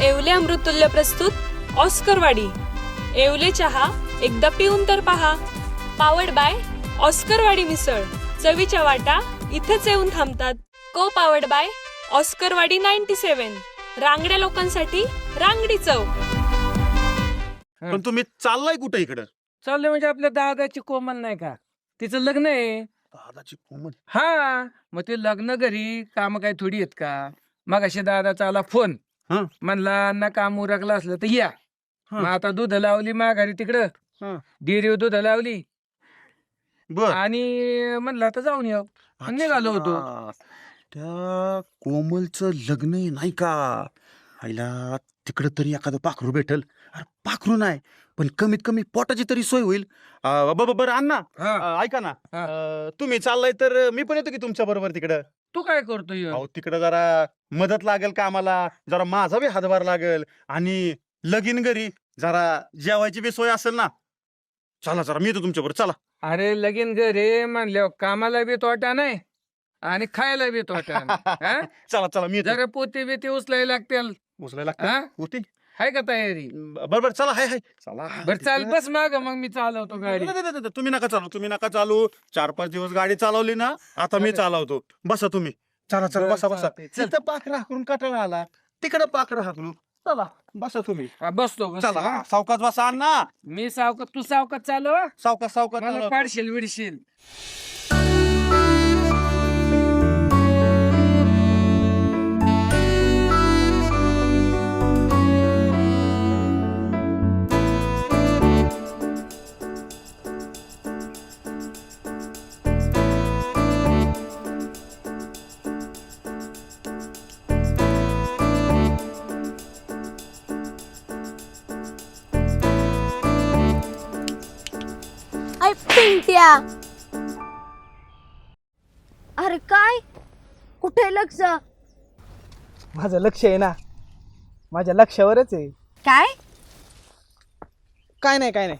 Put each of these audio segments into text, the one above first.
येवले अमृतुल्य प्रस्तुत ऑस्करवाडी येवले चहा एकदा पिऊन तर पहा. पावर्ड बाय ऑस्करवाडी मिसळ. चवीच्या वाटा इथेच येऊन थांबतात. को पावर्ड बाय ऑस्करवाडी नाईन्टी सेवन रांगड्या लोकांसाठी रांगडी चव. पण तुम्ही चाललाय कुठे इकडं? चाललंय म्हणजे आपल्या दादाची कोमल नाही का? तिचं लग्न आहे. दादाची कोमल? हा मग ते लग्न घरी काम काय थोडी आहेत का? मग अशी दादाचा आला फोन. हं. म्हणला ना काम उरकलं असलं तर या हं. मग आता दूध लावली माघारी तिकडं हं. डेरीव दूध लावली बर आणि म्हणलं आता जाऊन येऊ निघालो होतो. अच्छा. त्या कोमलचं लग्न आहे नाही का आईला तिकडं तरी एखादं पाखरू भेटल अरे पाखरू नाही पण कमीत कमी पोटाची तरी सोय होईल अं, ब- ब- बरं अण्णा हा, अं, ऐका ना हा. अं, तुम्ही चाललाय तर मी पण येतो की तुमच्या बरोबर तिकडं तू काय करतोय अहो तिकडं जरा मदत लागेल का आम्हाला? जरा माझा बी हातभार लागेल आणि लगीन घरी. जरा जेवायची बी सोय असेल ना? चला जरा मी येतो तुमच्या बरोबर. चला. अरे लगीन घरे म्हणल्यावर कामाला बी तोटा नाही आणि खायला बी तोटा नाही. हा? चला चला मी येतो. जरा पोते बिते उचलायला लागतील. उचलायला हा? लागतं होती आहे का तयारी बरोबर चला हाय हाय चला बर चाल बस माग मग मी चालवतो गाडी नाही, नाही, नाही, तुम्ही नका चालू तुम्ही नका चालू चार पाच दिवस गाडी चालवली ना आता मी. चालवतो बसा तुम्ही चला चला बरं, बसा बसा चालतंय. चल. तिथं पाखरा हाकलून कटाळा आला तिकडं पाखरा हाकलू चला बसा तुम्ही हा, बसतो बसतो. चला हा, सावकाश बसा अण्णा मी सावकात तू सावकात चालव हं? सावकाश सावकाश मला चला. पाडशील विडशील माझं लक्ष आहे ना. माझ्या लक्षावरच आहे. काय? काय नाही काय नाही.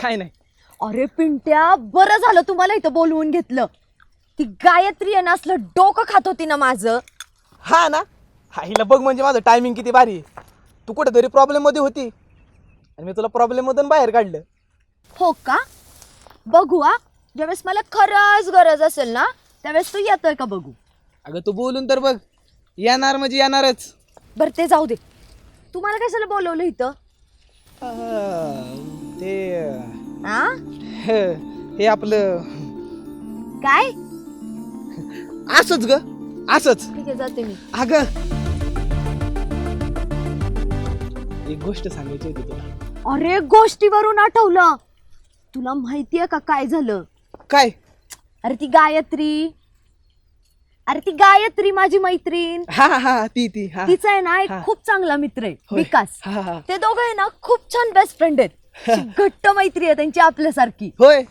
काय नाही. अरे पिंट्या बरं झालं तुम्हाला इथं बोलवून घेतलं. ती गायत्री आहे ना असलं डोकं खात होती ना माझं. हा ना. हा हिला बघ म्हणजे माझं टायमिंग किती भारी आहे. तू कुठेतरी प्रॉब्लेममध्ये होती. आणि मी तुला प्रॉब्लेममधून बाहेर काढलं. हो का? बघू हा. ज्यावेळेस मला खरंच गरज असेल ना त्यावेळेस तू येतोय का बघू? अगं तू बोलून तर बघ. येणार म्हणजे येणारच. बरं ते जाऊ दे. तुम्हाला कशाला बोलवलं इथं? ते हा हे हे आपलं. काय? असंच ग असंच. ठीक आहे जाते मी. अगं. एक गोष्ट सांगायची होती तुला. अरे गोष्टीवरून आठवलं. तुला माहितीये का काय झालं? काय? अरे ती गायत्री. अरे ती गायत्री माझी मैत्रीण. हा हा हा ती ती हा. तिचा आहे ना एक हा. खूप चांगला मित्र आहे होय. विकास. हा हा ते दोघं आहे ना खूप छान बेस्ट फ्रेंड आहेत. अशी घट्ट मैत्री आहे त्यांची आपल्यासारखी. होय.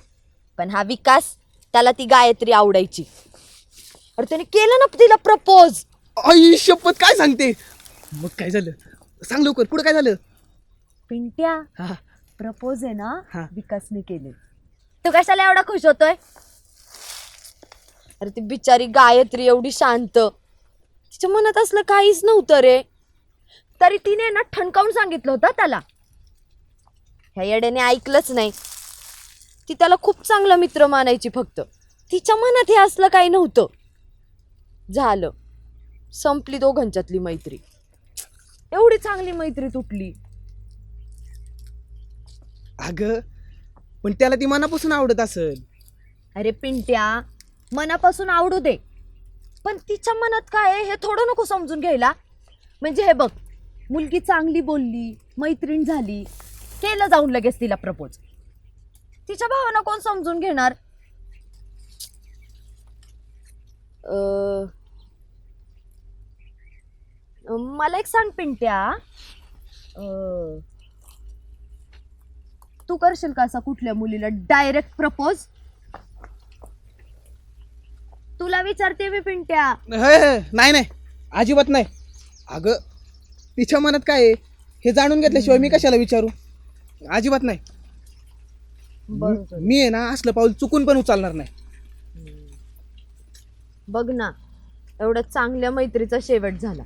पण हा विकास त्याला ती गायत्री आवडायची. अरे त्याने केलं ना तिला प्रपोज आई शपथ काय सांगते? मग काय झालं? सांग लवकर पुढे काय झालं? पिंट्या हा प्रपोज आहे ना हा. विकासने केले. तू कशाला एवढा खुश होतोय? अरे ती बिचारी गायत्री एवढी शांत. तिच्या मनात असलं काहीच नव्हतं रे. तरी तिने ना ठणकावून सांगितलं होतं त्याला. ह्या येड्याने ऐकलंच नाही. ती त्याला खूप चांगला मित्र मानायची फक्त. तिच्या मनात हे असलं काही नव्हतं. झालं. संपली दोघांच्यातली मैत्री. एवढी चांगली मैत्री तुटली. अगं पण त्याला ती मनापासून आवडत असेल. अरे पिंट्या मनापासून आवडू दे. पण तिच्या मनात काय आहे हे थोडं नको समजून घ्यायला. म्हणजे हे बघ मुलगी चांगली बोलली मैत्रीण झाली केलं जाऊन लगेच तिला प्रपोज तिच्या भावना कोण समजून घेणार? मला एक सांग पिंट्या. तू करशील का असा कुठल्या मुलीला डायरेक्ट प्रपोज तुला विचारते मी पिंट्या. हे, हे, नाही नाही. अजिबात नाही. अगं तिच्या मनात काय आहे? हे जाणून घेतल्याशिवाय मी कशाला विचारू? अजिबात नाही. मी आहे ना असलं पाऊल चुकून पण उचलणार नाही. बघ ना एवढ्या चांगल्या मैत्रीचा शेवट झाला.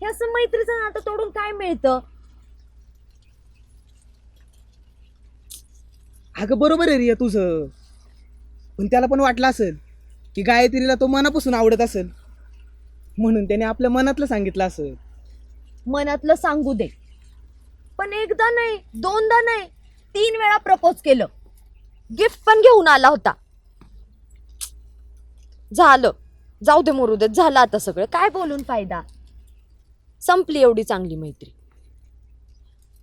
हे असं मैत्रीचं नातं तोडून काय मिळतं? अगं बरोबर आहे रिया तुझं. पण त्याला पण वाटलं असेल. की गायत्रीला तो मनापासून आवडत असेल. म्हणून त्याने आपल्या मनातलं सांगितलं असेल. मनातलं सांगू दे. पण एकदा नाही दोनदा नाही तीन वेळा प्रपोज केलं. गिफ्ट पण घेऊन आला होता. झालं. जाऊ दे मरू दे झालं आता सगळं. काय बोलून फायदा? संपली एवढी चांगली मैत्री.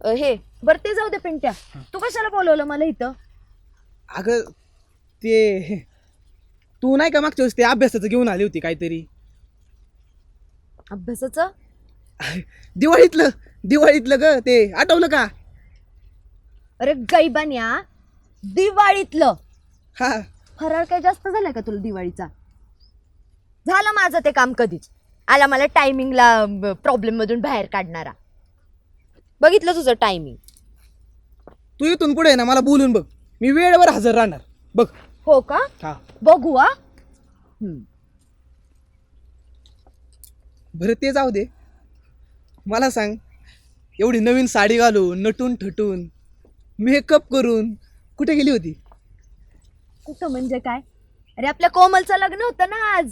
अ, हे बरं ते जाऊ दे पिंट्या. तू कशाला बोलवलं मला इथं? अगं ते तू नाही का मागच्या वेळेस ते अभ्यासाचं घेऊन आली होती काहीतरी? अभ्यासाचं? दिवाळीतलं दिवाळीतलं ग ते. आठवलं का? अरे गैबान्या दिवाळीतलं. हा. फराळ काय जास्त झाला का तुला दिवाळीचा? झालं माझं ते काम कधीच. आला मला टायमिंगला प्रॉब्लेम मधून बाहेर काढणारा. बघितलं तुझं टायमिंग तू इथून पुढे आहे ना मला बोलून बघ. मी वेळेवर हजर राहणार. बघ. हो का? हा. बघू हा बरं ते जाऊ दे. मला सांग एवढी नवीन साडी घालून नटून ठटून मेकअप करून कुठे गेली होती? कुठं म्हणजे काय? अरे आपल्या कोमलचं लग्न होतं ना आज.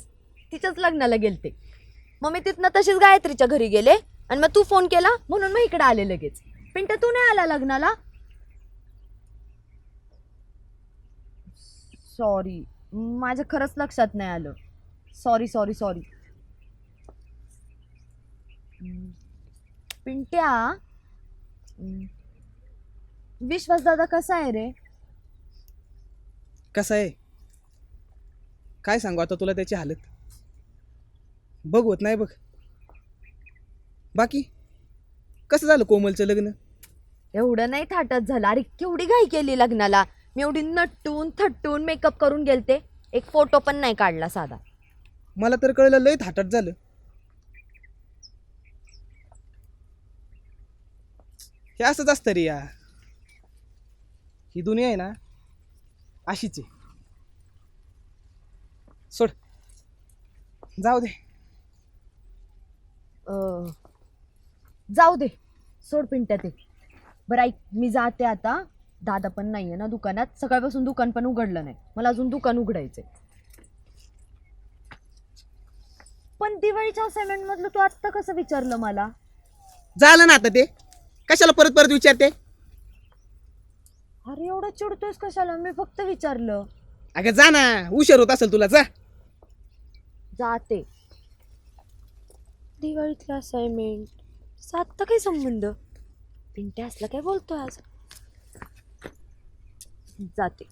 तिच्याच लग्नाला गेलते. मग मी तिथनं तशीच गायत्रीच्या घरी गेले आणि मग तू फोन केला म्हणून मग इकडे आले लगेच. पिंट तू नाही आला लग्नाला? सॉरी माझ्या खरंच लक्षात नाही आलं. Sorry sorry sorry Pintya Vishwas दादा कसा आहे रे? कसं आहे? काय सांगू आता तुला त्याची हालत? बघवत नाही बघ. बाकी? कसं झालं कोमलचं लग्न? एवढं नाही थाटत झालं. अरे केवढी घाई केली लग्नाला? मी एवढी नटून थट्टून मेकअप करून गेलते. एक फोटो पण नाही काढला साधा. मला तर कळलं लय थाटात झालं. हे असंच असतं रे या ही दुनिया आहे ना अशीच आहे. सोड. जाऊ दे. अं, जाऊ दे. सोड पिंट्या ते. बरं ऐक मी जाते आता. दादा पण नाहीये ना दुकानात. सकाळपासून दुकान पण उघडलं नाही. मला अजून दुकान उघडायचंय. पण दिवाळीच्या असाइनमेंट मधलं तू आत्ता कसं विचारलं मला? झालं ना आता ते. कशाला परत परत विचारते? अरे एवढं चिडतोयस कशाला? मी फक्त विचारलं. अगं जा ना. उशीर होत असेल तुला जा. जाते. दिवाळीतलं असाइनमेंट सातचा काही संबंध. पिंट्या असला काय बोलतोय आज? जाते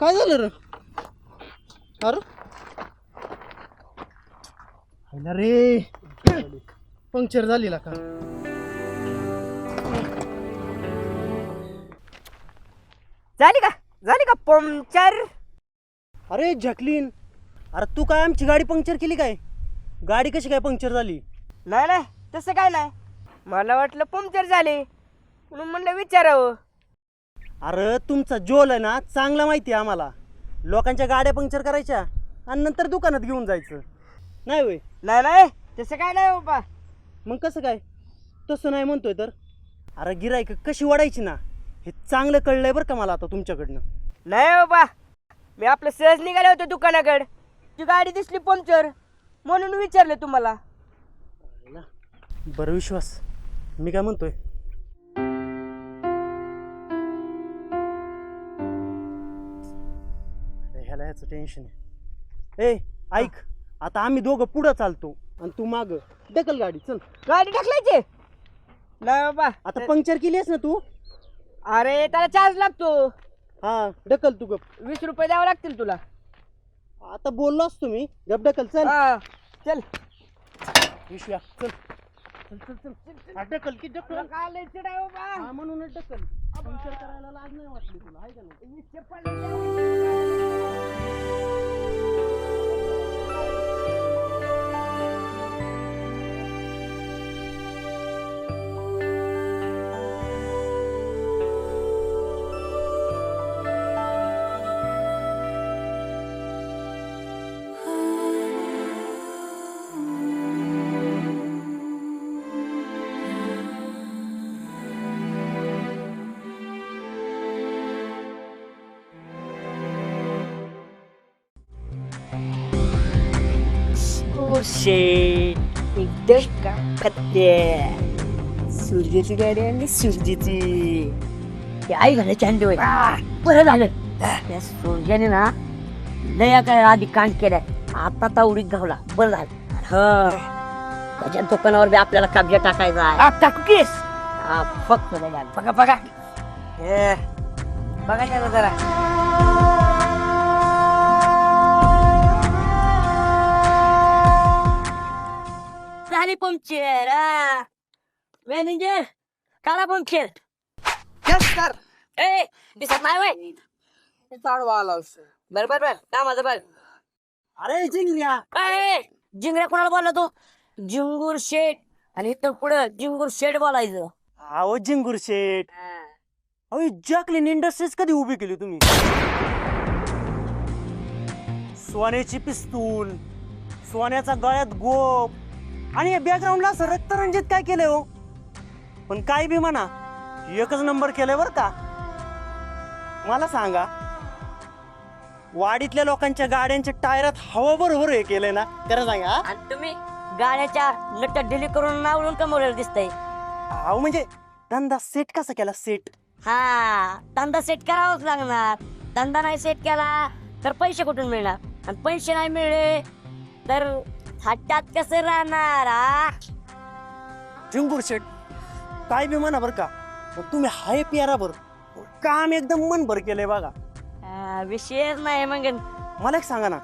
काय झालं रे? अरे? रे. पंक्चर झालेला का? झाली का? झाली का पंक्चर? अरे जॅकलीन. अरे तू काय आमची गाडी पंक्चर केली काय? गाडी कशी काय पंक्चर झाली? नाही नाही तसं काय नाही. मला वाटलं पंक्चर झाले. म्हणून म्हणलं विचारावं. अरे तुमचा जोल आहे ना चांगला माहिती आहे आम्हाला. लोकांच्या गाड्या पंक्चर करायच्या आणि नंतर दुकानात घेऊन जायचं. नाही होय? नाही नाही तसं काय नाही बाबा. मग कसं काय? तसं नाही म्हणतोय तर? अरे गिरायक कशी वाढायची ना हे चांगलं कळलंय बरं का मला आता तुमच्याकडनं. नाही बाबा. मी आपलं सहज निघाले होते दुकानाकडे. ती गाडी दिसली पंक्चर म्हणून विचारलं तुम्हाला. बरं विश्वास. मी काय म्हणतोय? ह्याचं टेन्शन आहे. ए ऐक. आता आम्ही दोघं पुढं चालतो. आणि तू माग. ढकल गाडी चल. गाडी ढकलायची? नाही बाबा. आता पंक्चर केलीस ना तू? अरे त्याला चार्ज लागतो. हा ढकल तू गप. वीस रुपये द्यावं लागतील तुला. आता बोललोस तुम्ही गप ढकल चल. हा चल. विश्व्या चल. चल चल चल हा, ढकल की ढकल. काय लय चिड आहे बाबा हा म्हणूनच ढकल. पंक्चर करायला लाज नाही वाटली तुला आहे का नाही? वीसचे शेट एकदम का कत्ते सूर्याची गाडी आणि सूर्याची ते आई झालं चांदी होय बरं झालं त्या सूर्याने ना लया काय आधी कांड केलाय आता तावडीत घावला बरं झालं ह त्याच्या दुकानावर बी आपल्याला कब्जा टाकायचा आहे टाकू केस फक्त नाही झालं बघा बघा हे, बघा त्याला जरा झाली पंक्चर मॅनेजर काला पंक्चर यस सर ए दिसत नाही वय चाडवा आला. बर बर बर कामाचं बर अरे जिंगल्या ए जिंगऱ्या कोणाला बोलला तो जिंगूर शेट आणि इथं पुढं जिंगूर शेट बोलायचं अहो जिंगूर शेठ अहो जॅकलिन इंडस्ट्रीज कधी उभी केली तुम्ही सोन्याची पिस्तूल सोन्याचा गळ्यात गोप आणि या बॅकग्राऊंडला असं रक्तरंजित काय केलंय हो? पण काय बी म्हणा एकच नंबर केलंय बर का. मला सांगा वाडीतल्या लोकांच्या गाड्यांच्या टायरात हवा बरोबर हे केलंय ना खरं सांगा? आणि तुम्ही गाड्याच्या नट्ट डिली करून नावळून कमवलेलं दिसतंय. अहो म्हणजे धंदा सेट कसा केला सेट हा धंदा सेट करावाच लागणार. धंदा नाही सेट केला तर पैसे कुठून मिळणार? आणि पैसे नाही मिळले तर हट्टात कसं राहणार जिंगूर शेट काय बी म्हणा बरं का पण तुम्ही हाय प्यारा बर काम एकदम मन भर केलंय बघा. विषयच नाही मग. मला एक सांगा ना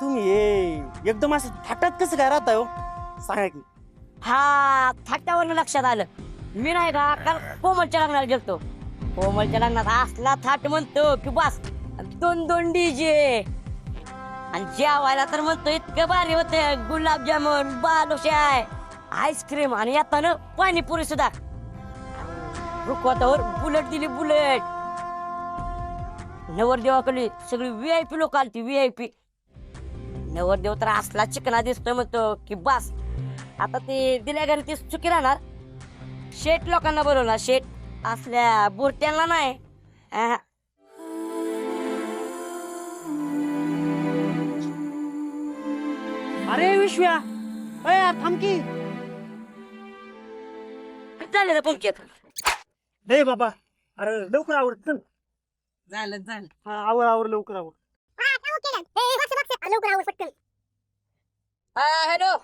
तुम्ही हे एकदम असं थाटात कसं काय राहताय हो? सांगा की. हा थाटावरनं लक्षात आलं. मी नाही का काल कोमलच्या लग्नाला गेलतो. कोमलच्या लग्नात असला थाट म्हणतो की बस दोन दोन डीजे आणि जेवायला तर म्हणतो इतकं भारी होते. गुलाबजामुन बालुशाय आईस्क्रीम आणि येताना पाणीपुरी सुद्धा. रुखवातावर बुलेट दिली बुलेट. नवरदेवाकडे सगळी व्ही आय पी लोक आलती व्ही आय पी नवरदेव तर असला चिकना दिसतोय म्हणतो की बस. आता ते दिल्या घरी ती चुकी राहणार. शेट लोकांना बोलवणार. शेट असल्या बुरट्यांना नाही. अरे विश्व्या अय यार थांब की झालं ना पंक्यात रे बाबा अरे लवकर आवर चल. झालं झालं. हा आवर आवर लवकर आवर. हॅलो.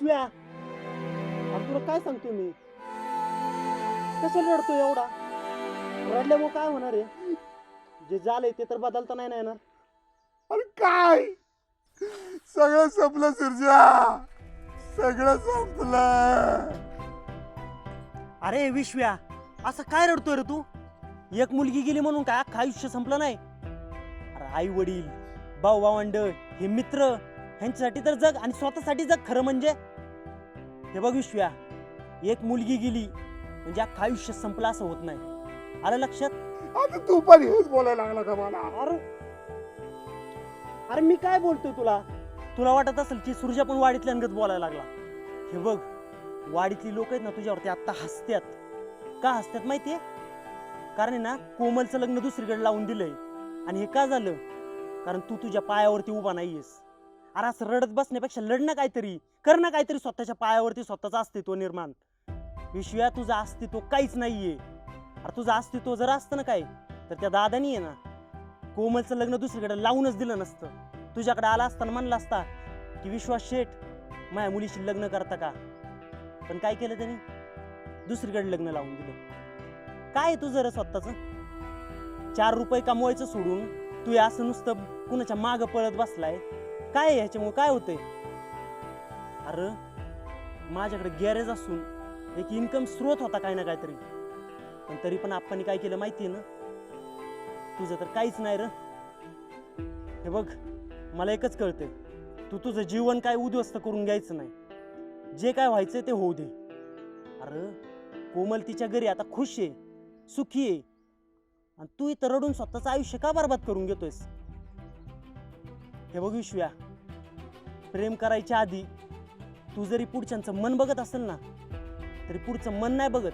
विश्व्या अरे तुला काय सांगतो मी? कशाला रडतो एवढा? रडल्यामुळे काय होणार आहे? जे झालंय ते तर बदलता नाही ना येणार. अरे काय? सगळं संपलं सिरजा सगळं संपलं. अरे विश्व्या असं काय रडतोय रे तू? एक मुलगी गेली म्हणून काय अख्खं आयुष्य संपलं नाही? अरे आई वडील भाऊ भावंड हे मित्र ह्यांच्यासाठी तर जग आणि स्वतःसाठी जग खरं म्हणजे हे बघ विश्व्या एक मुलगी गेली म्हणजे अख्खं आयुष्य संपलं असं होत नाही. आलं लक्षात? आता तू पण हेच बोलायला लागला का मला. अरे अरे मी काय बोलतोय तुला? तुला वाटत असेल की सूर्या पण वाडीतल्या अंगत बोलायला लागला. हे बघ वाडीतली लोक आहेत ना तुझ्यावरती आता हसत्यात. का हसत्यात माहितीये? कारण आहे ना कोमलचं लग्न दुसरीकडे लावून दिलंय. आणि हे का झालं? कारण तू तुझ्या पायावरती उभा नाहीयेस. अरे असं रडत बसण्यापेक्षा लढणं काहीतरी करणं काहीतरी स्वतःच्या पायावरती स्वतःचं अस्तित्व निर्माण. विश्वया तुझं अस्तित्व काहीच नाहीये. अरे तुझं अस्तित्व जर असतं ना काय तर त्या दादानी आहे ना कोमलचं लग्न दुसरीकडे लावूनच दिलं नसतं. तुझ्याकडे आला असताना म्हणला असता की विश्वास शेठ माझ्या मुलीशी लग्न करता का? पण काय केलं त्यांनी? दुसरीकडे लग्न लावून दिलं. काय आहे तुझं रे स्वतःचं? चार रुपये कमवायचं सोडून तू असं नुसतं कुणाच्या मागं पळत बसलाय? काय आहे ह्याच्यामुळे? काय होतंय? अरे माझ्याकडे गॅरेज असून एक इन्कम स्रोत होता काय ना काहीतरी. पण तरी पण आपण काय केलं माहितीये ना? तुझं तर काहीच नाही र. हे बघ मला एकच कळतंय. तू तुझं जीवन काय उद्ध्वस्त करून घ्यायचं नाही. जे काय व्हायचं ते होऊ दे. अरे कोमल तिच्या घरी आता खुश आहे सुखी आहे. आणि तू इथं रडून स्वतःचं आयुष्य का बरबाद करून घेतोयस? हे बघ विश्व्या प्रेम करायच्या आधी तू जरी पुढच्यांचं मन बघत असेल ना तरी पुढचं मन नाही बघत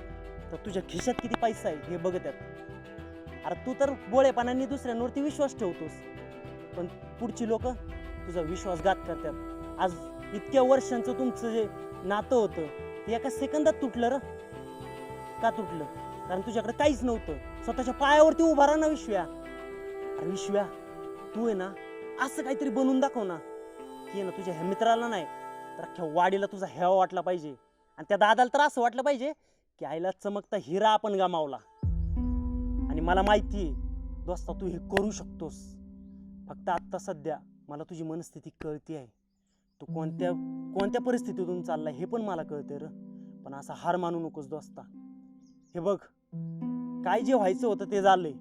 तर तुझ्या खिशात किती पैसा आहे हे बघत आहेत. अरे तू तर बोळेपणाने दुसऱ्यांवरती विश्वास ठेवतोस पण पुढची लोक तुझा विश्वासघात करतात. आज इतक्या वर्षांचं तुमचं जे नातं होतं ते एका सेकंदात तुटलं र. का तुटलं? कारण तुझ्याकडे काहीच नव्हतं. स्वतःच्या पायावरती उभा राहा ना विश्व्या अरे विश्व्या तू आहे ना असं काहीतरी बनवून दाखव ना. की ना तुझ्या ह्या मित्राला नाही तर अख्ख्या वाडीला तुझा हेवा वाटला पाहिजे. आणि त्या दादाला तर असं वाटलं पाहिजे की आईला चमकता हिरा आपण गमावला. आणि मला माहिती आहे दोस्ता तू हे करू शकतोस. फक्त आत्ता सध्या मला तुझी मनस्थिती कळती आहे तू कोणत्या कोणत्या परिस्थितीतून चाललाय हे पण मला कळते र. पण असा हार मानू नकोस दोस्ता. हे बघ काय जे व्हायचं होतं ते झालंय.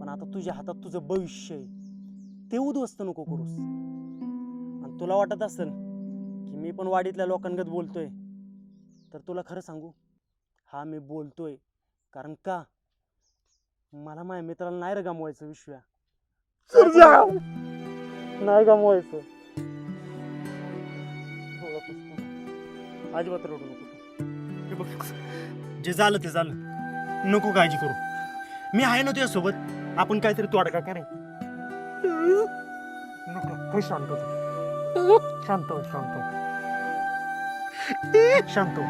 पण आता तुझ्या हातात तुझं भविष्य आहे. ते उद्ध्वस्त नको करूस. आणि तुला वाटत असेल की मी पण वाडीतल्या लोकांगत बोलतोय तर तुला खरं सांगू हा मी बोलतोय. कारण का? मला माझ्या मित्राला नाही रे गमवायचं विश्व्या. नाही गमवायचं. अजिबात रडू नको. हे बघ जे झालं ते झालं. नको काळजी करू. मी आहे ना तुझ्यासोबत. आपण काहीतरी तोडगा करे नको हे शांत हो. शांत हो, शांत हो. शांत हो,